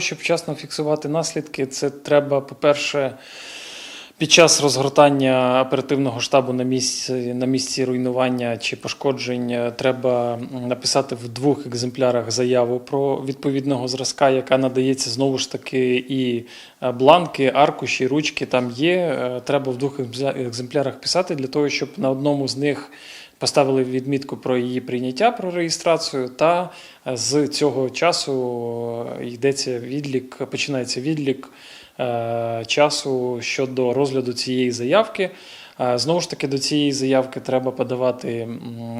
Щоб вчасно фіксувати наслідки, це треба, по-перше, під час розгортання оперативного штабу на місці, на місці руйнування чи пошкоджень е, треба написати в двох екземплярах заяву про відповідного зразка, яка надається знову ж таки і е, бланки, аркуші, ручки там є. Е, Треба в двох екземплярах писати для того, щоб на одному з них поставили відмітку про її прийняття, про реєстрацію, та е, з цього часу е, йдеться відлік, починається відлік е, часу щодо розгляду цієї заявки. Знову ж таки, до цієї заявки треба подавати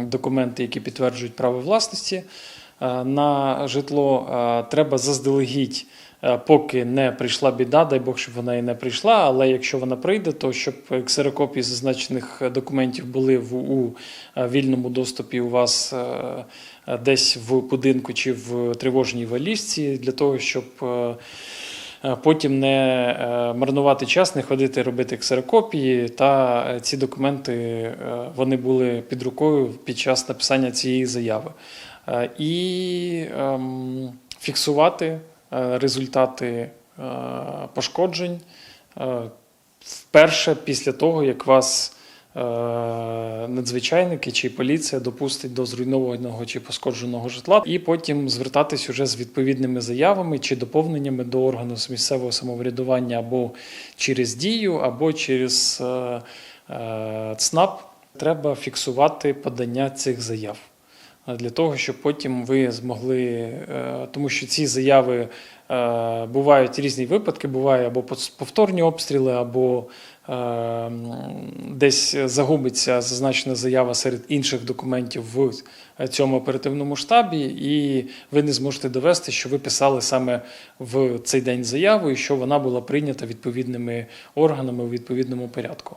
документи, які підтверджують право власності на житло. Е, Треба заздалегідь, е, поки не прийшла біда, дай Бог, щоб вона і не прийшла. Але якщо вона прийде, то щоб ксерокопії зазначених документів були в у е, вільному доступі у вас е, е, десь в будинку чи в тривожній валізці, для того, щоб е, е, потім не е, марнувати час, не ходити робити ксерокопії, та е, ці документи е, вони були під рукою під час написання цієї заяви. Е, І ем, фіксувати е, результати е, пошкоджень вперше після того, як вас надзвичайники чи поліція допустить до зруйнованого чи пошкодженого житла, і потім звертатись уже з відповідними заявами чи доповненнями до органу місцевого самоврядування або через дію, або через ЦНАП. Треба фіксувати подання цих заяв. Е, Для того, щоб потім ви змогли, е, тому що ці заяви е, бувають різні випадки, буває або повторні обстріли, або десь загубиться зазначена заява серед інших документів в цьому оперативному штабі, і ви не зможете довести, що ви писали саме в цей день заяву і що вона була прийнята відповідними органами у відповідному порядку.